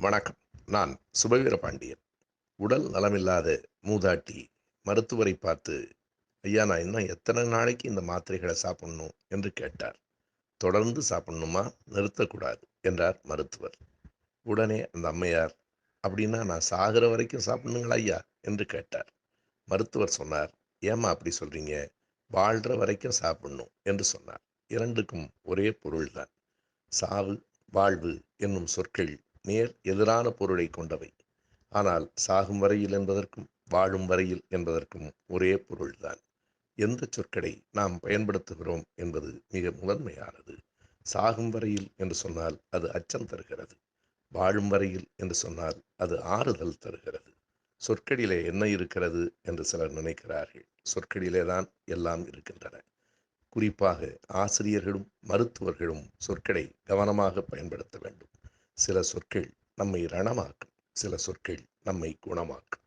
வணக்கம். நான் சுபவீர பாண்டியன் உடல் நலமில்லாத மூதாட்டி மருத்துவரை பார்த்து ஐயா நான் இன்னும் எத்தனை நாளைக்கு இந்த மாத்திரைகளை சாப்பிடணும்? என்று கேட்டார். தொடர்ந்து சாப்பிடணுமா? நிறுத்தக்கூடாது என்றார் மருத்துவர். உடனே அந்த அம்மையார் அப்படின்னா நான் சாகிற வரைக்கும் சாப்பிடணுங்களா ஐயா? என்று கேட்டார். மருத்துவர் சொன்னார் ஏமா அப்படி சொல்றீங்க? வாழ்கிற வரைக்கும் சாப்பிடணும் என்று சொன்னார். இரண்டுக்கும் ஒரே பொருள்தான். சாவு வாழ்வு என்னும் சொற்கள் நேர் எதிரான பொருளை கொண்டவை. ஆனால் சாகும் வரையில் என்பதற்கும் வாழும் வரையில் என்பதற்கும் ஒரே பொருள்தான். எந்த சொற்களை நாம் பயன்படுத்துகிறோம் என்பது மிக முதன்மையானது. சாகும் வரையில் என்று சொன்னால் அது அச்சம் தருகிறது. வாழும் வரையில் என்று சொன்னால் அது ஆறுதல் தருகிறது. சொற்களிலே என்ன இருக்கிறது என்று சிலர் நினைக்கிறார்கள். சொற்களிலே தான் எல்லாம் இருக்கின்றன. குறிப்பாக ஆசிரியர்களும் மருத்துவர்களும் சொற்களை கவனமாக பயன்படுத்த வேண்டும். சில சொற்கள் நம்மை ரணமாக்கும் சில சொற்கள் நம்மை குணமாக்கும்.